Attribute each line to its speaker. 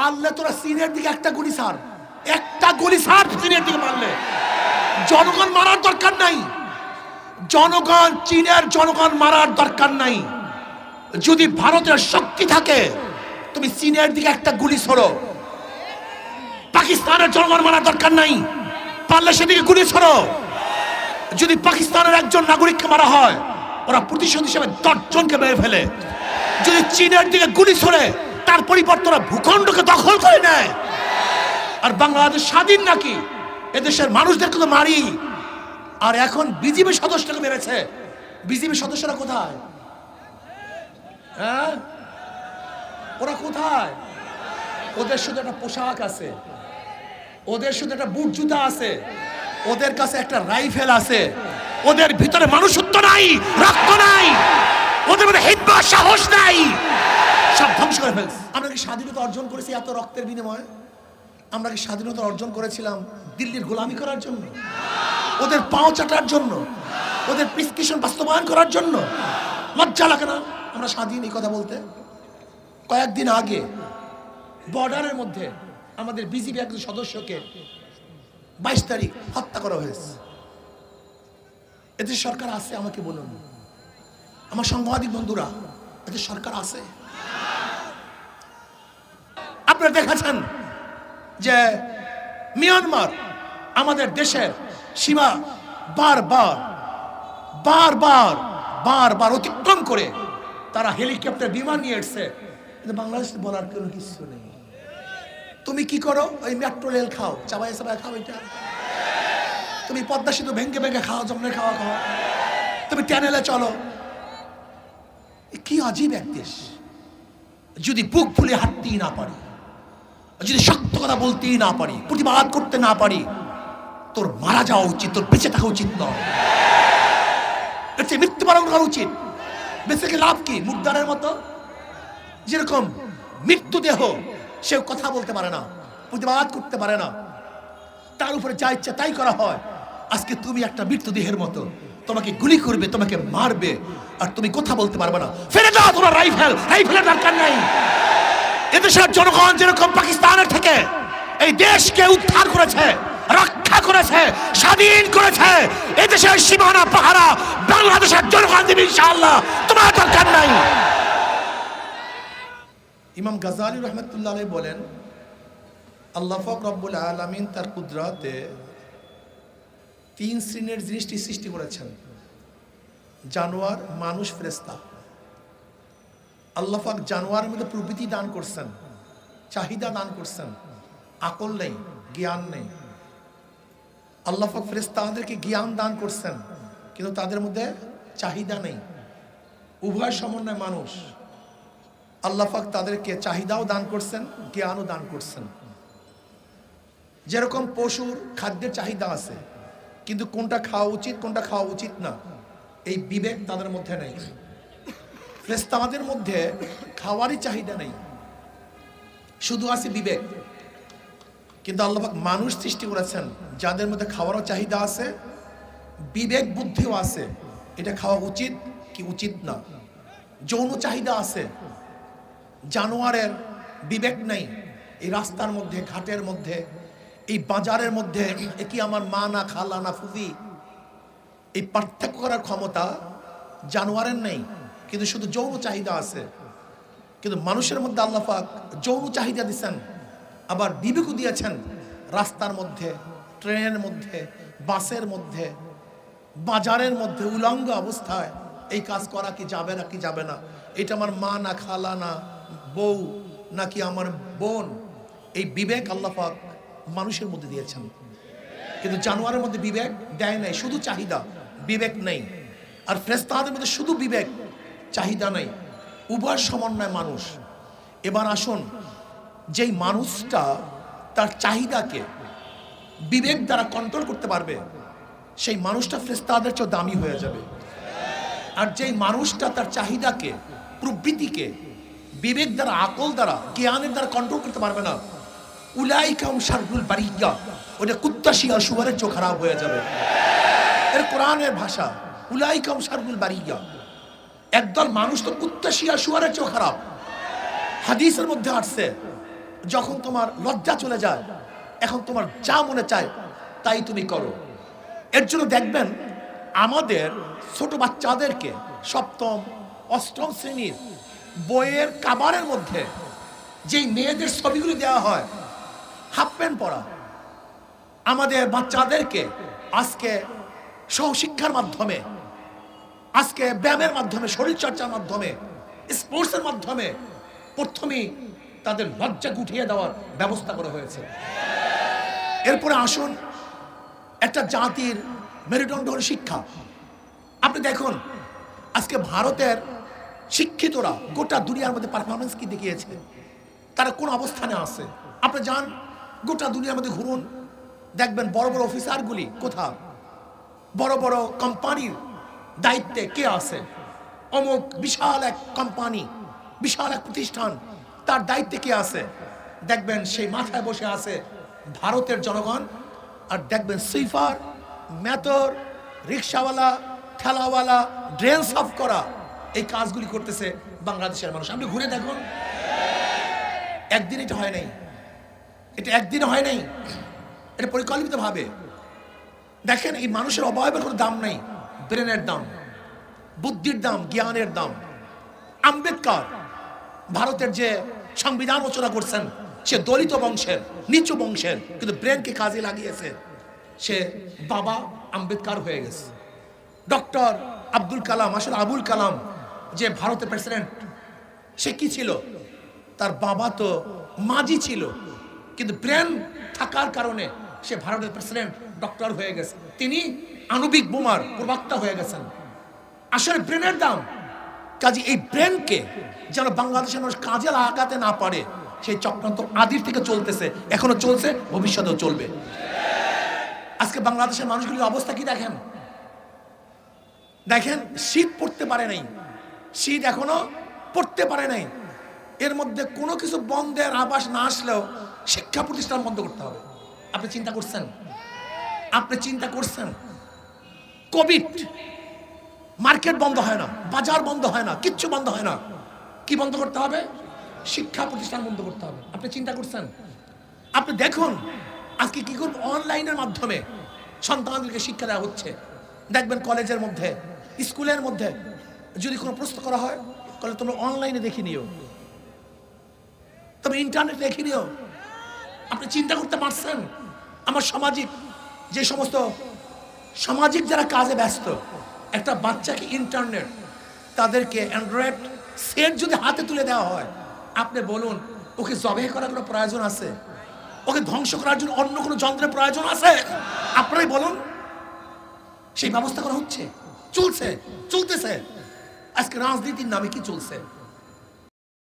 Speaker 1: পারলে তোরা সিনের দিকে একটা গুলি সার একটা গুলি সার চীনের দিকে মারলে। জনগণ মারার দরকার নাই। জনগণ, চীনের জনগণ মারার দরকার নাই। যদি ভারতের শক্তি থাকে, তুমি চীনের দিকে একটা গুলি ছোড়ো। পাকিস্তানের জনগণ মারার দরকার নাই। পারলে সেদিকে গুলি ছোড়ো। যদি পাকিস্তানের একজন নাগরিককে মারা হয়, ওরা প্রতিশোধ হিসেবে দশজনকে মেরে ফেলে। যদি চীনের দিকে গুলি ছোড়ে তার পরিবর্তন ভূখণ্ডকে দখল করে নেয়। আর বাংলাদেশ স্বাধীন নাকি? এদেশের মানুষদেরকে তো মারি। আর এখন বিজেপি সদস্যকে মেরেছে। বিজেপি সদস্যরা কোথায়? হ্যাঁ? ওরা কোথায়? ওদের শুধু একটা পোশাক আছে। ওদের শুধু একটা বুট জুতা আছে। ওদের কাছে একটা রাইফেল আছে। ওদের ভিতরে মানুষত্ব নাই, রক্ত নাই। ওদের মধ্যে হিম্মা সাহস নাই। সব ধ্বংস করে ফেলছে। আমরা কি স্বাধীনতা অর্জন করেছি এত রক্তের বিনিময়ে? আমরা কি স্বাধীনতা অর্জন করেছিলাম দিল্লির গোলামি করার জন্য? ওদের পাও চাটার জন্য? ওদের প্রিসক্রিপশন বাস্তবায়ন করার জন্য? লজ্জা লাগে না? আমরা স্বাধীন এই কথা বলতে? কয়েকদিন আগে, বর্ডারের মধ্যে আমাদের বিজিবি একজন সদস্যকে বাইশ তারিখ হত্যা করা হয়েছে। এদের সরকার আছে আমাকে বলুন। আমার সাংবাদিক বন্ধুরা, এদের সরকার আছে? দেখেছেন যে মিয়ানমার আমাদের দেশের সীমা বারবার বারবার বারবার অতিক্রম করে তারা হেলিকপ্টার বিমান নিয়ে এসছে। কিন্তু বাংলাদেশে বলার কোনো কিছু নেই। তুমি কি করো? ওই মেট্রো রেল খাও চাবাই চাবাই খাও এটা। তুমি পদ্মা সেতু ভেঙ্গে ভেঙ্গে খাও জমনে খাওয়া খাও। তুমি ট্যানেলে চলো। কি অজীব এক দেশ। যদি বুক ফুলে হাঁটতেই না পারি। যদি সত্য কথা বলতেই না পারি, প্রতিবাদ করতে না পারি, তোর মারা যাওয়া উচিত, তোর বেঁচে থাকা উচিত নয়। এর চেয়ে মৃত্যুবরণ করা উচিত। বেঁচে লাভ কি? মুদ্রারের মতো? যেরকম মৃত্যুদেহ সে কথা বলতে পারে না, প্রতিবাদ করতে পারে না। তার উপরে যা ইচ্ছা তাই করা হয়। আজকে তুমি একটা মৃত্যুদেহের মতো। তোমাকে গুলি করবে, তোমাকে মারবে, আর তুমি কথা বলতে পারবে না। ফেলে দাও, তোমার রাইফেল, রাইফেলের দরকার নাই। এদেশের জনগণ যেরকম পাকিস্তানের থেকে এই দেশকে উদ্ধার করেছে, রক্ষা করেছে, স্বাধীন করেছে, এদেশের সীমানা, পাহারা, বাংলাদেশের জনগণ দেবে ইনশাআল্লাহ। তোমার দরকার নাই। ইমাম গাজালি রহমতুল্লাহ বলেন, আল্লাহ ফাক রব্বুল আলামিন তার কুদরতে তিন শ্রেণির জিনিসটি সৃষ্টি করেছেন। জানোয়ার, মানুষ ফেরেস্তা আল্লাহ পাক জানোয়ারের মধ্যে প্রবৃতি দান করছেন, চাহিদা দান করছেন, আকল নেই, জ্ঞান নেই। আল্লাহ পাক ফেরেস্তাদেরকে জ্ঞান দান করছেন, কিন্তু তাদের মধ্যে চাহিদা নেই। উভয় সমন্বয় মানুষ। আল্লাহ পাক তাদেরকে চাহিদাও দান করছেন, জ্ঞানও দান করছেন। যেরকম পশুর খাদ্যের চাহিদা আছে, কিন্তু কোনটা খাওয়া উচিত, কোনটা খাওয়া উচিত না, এই বিবেক তাদের মধ্যে নেই। ফেরেশতাদের মধ্যে খাওয়ারই চাহিদা নেই। শুধু আছে বিবেক। কিন্তু আল্লাহ মানুষ সৃষ্টি করেছেন, যাদের মধ্যে খাওয়ারও চাহিদা আছে, বিবেক বুদ্ধিও আছে। এটা খাওয়া উচিত কি উচিত না? যৌন চাহিদা আছে। জানোয়ারের বিবেক নেই। এই রাস্তার মধ্যে, ঘাটের মধ্যে, এই বাজারের মধ্যে কি আমার মা না খালা না ফুফি? এই পার্থক্য করার ক্ষমতা জানোয়ারের নেই। কিন্তু শুধু যৌন চাহিদা আছে। কিন্তু মানুষের মধ্যে আল্লাহ পাক যৌন চাহিদা দিচ্ছেন আবার বিবেকও দিয়েছেন রাস্তার মধ্যে, ট্রেনের মধ্যে, বাসের মধ্যে, বাজারের মধ্যে, উলঙ্গ অবস্থায়। এই কাজ করা কি যাবে না কি যাবে না? এটা আমার মা না খালা না বউ নাকি আমার বোন? এই বিবেক আল্লাহ পাক মানুষের মধ্যে দিয়েছেন। কিন্তু জানোয়ারের মধ্যে বিবেক দেয় নাই, শুধু চাহিদা, বিবেক নেই। আর ফ্রেস্তাদের মধ্যে শুধু বিবেক চাহিদা নাই, উভয় সমন্বয় মানুষ। এবার আসুন, যেই মানুষটা তার চাহিদাকে বিবেক দ্বারা কন্ট্রোল করতে পারবে, সেই মানুষটা ফ্রেস্তাদের চেয়ে দামি হয়ে যাবে। আর যেই মানুষটা তার চাহিদাকে প্রবৃতিকে বিবেক দ্বারা, আকল দ্বারা, জ্ঞানের দ্বারা কন্ট্রোল করতে পারবে না উলাইকাম শারুল বারিয়া ওটা কুত্তা শিয়াল সুগারের চোখ খারাপ হয়ে যাবে। এর কোরআনের ভাষা উলাইকাম শারুল বারিয়া একদল মানুষ তো কুত্তা শিয়াল সুগারের চোখ খারাপ। হাদিসের মধ্যে আসছে, যখন তোমার লজ্জা চলে যায়, এখন তোমার যা মনে চায়, তাই তুমি করো। এর জন্য দেখবেন, আমাদের ছোট বাচ্চাদেরকে সপ্তম, অষ্টম শ্রেণির বইয়ের কাবারের মধ্যে যেই মেয়েদের ছবিগুলি দেওয়া হয়, হাফ প্যান্ট পরা, আমাদের বাচ্চাদেরকে আজকে সহশিক্ষার মাধ্যমে আজকে ব্যায়ামের মাধ্যমে, শরীরচর্চার মাধ্যমে, স্পোর্টসের মাধ্যমে প্রথমেই তাদের লজ্জা গুটিয়ে দেওয়ার ব্যবস্থা করা হয়েছে। এরপরে আসুন, একটা জাতির মেরুদণ্ড হল শিক্ষা। আপনি দেখুন, আজকে ভারতের শিক্ষিতরা গোটা দুনিয়ার মধ্যে পারফরমেন্স কি দেখিয়েছে? তারা কোন অবস্থানে আছে? আপনি যান, গোটা দুনিয়ার মধ্যে ঘুরুন, দেখবেন বড় বড় অফিসারগুলি কোথাও বড় বড় কোম্পানির দায়িত্বে কে আছে? অমুক বিশাল এক কোম্পানি বিশাল এক প্রতিষ্ঠান, তার দায়িত্বে কে আছে? দেখবেন সেই মাথায় বসে আছে ভারতের জনগণ, আর দেখবেন সুইফার, মেতর, রিক্সাওয়ালা, ঠেলাওয়ালা, ড্রেন সাফ করা এই কাজগুলি করতেছে বাংলাদেশের মানুষ। আপনি ঘুরে দেখুন। একদিন এটা হয় নাই। এটা একদিন হয় নাই। এটা পরিকল্পিতভাবে। দেখেন এই মানুষের অবয়বের কোনো দাম নেই। ব্রেনের দাম, বুদ্ধির দাম, জ্ঞানের দাম। আম্বেদকর ভারতের যে সংবিধান রচনা করছেন, সে দলিত বংশের, নিচু বংশের, কিন্তু ব্রেনকে কাজে লাগিয়েছে। সে বাবা আম্বেদকর হয়ে গেছে। ডক্টর আব্দুল কালাম, আসলে আবুল কালাম যে ভারতের প্রেসিডেন্ট, সে কি ছিল? তার বাবা তো মাঝি ছিল, কিন্তু ব্রেন থাকার কারণে সে ভারতের প্রেসিডেন্ট, ডক্টর হয়ে গেছে। তিনি আণবিক বোমার প্রবক্তা হয়ে গেছেন। আসলে ব্রেনের দাম। কাজে এই ব্রেনকে যেন বাংলাদেশের মানুষ কাজে লাগাতে না পারে, সেই চক্রান্ত আদির থেকে চলতেছে, এখনও চলছে, ভবিষ্যতেও চলবে। আজকে বাংলাদেশের মানুষগুলির অবস্থা কি দেখেন? দেখেন, শীত পড়তে পারে নাই। শীত এখনও পড়তে পারে নাই। এর মধ্যে কোনো কিছু বন্ধের আবাস না আসলেও শিক্ষা প্রতিষ্ঠান বন্ধ করতে হবে। আপনি চিন্তা করছেন? আপনি চিন্তা করছেন? কোভিড মার্কেট বন্ধ হয় না, বাজার বন্ধ হয় না, কিচ্ছু বন্ধ হয় না। কি বন্ধ করতে হবে? শিক্ষা প্রতিষ্ঠান বন্ধ করতে হবে। আপনি চিন্তা করছেন? আপনি দেখুন, আজকে কি করব? অনলাইনের মাধ্যমে সন্তানদেরকে শিক্ষা দেওয়া হচ্ছে। দেখবেন কলেজের মধ্যে, স্কুলের মধ্যে যদি কোনো প্রশ্ন করা হয়, তাহলে তোমরা অনলাইনে দেখে নিও। তবে ইন্টারনেট দেখে নিও। আপনি চিন্তা করতে পারছেন? আমার সামাজিক যে সমস্ত সামাজিক যারা কাজে ব্যস্ত, একটা বাচ্চাকে ইন্টারনেট তাদেরকে অ্যান্ড্রয়েড সেট যদি হাতে তুলে দেওয়া হয়, আপনি বলুন, ওকে জবে করার কোনো প্রয়োজন আছে? ওকে ধ্বংস করার জন্য অন্য কোনো যন্ত্রের প্রয়োজন আছে? আপনারাই বলুন, সেই ব্যবস্থা করা হচ্ছে? চলছে, চলতেছে। আজকে রাজনীতির নামে কি চলছে?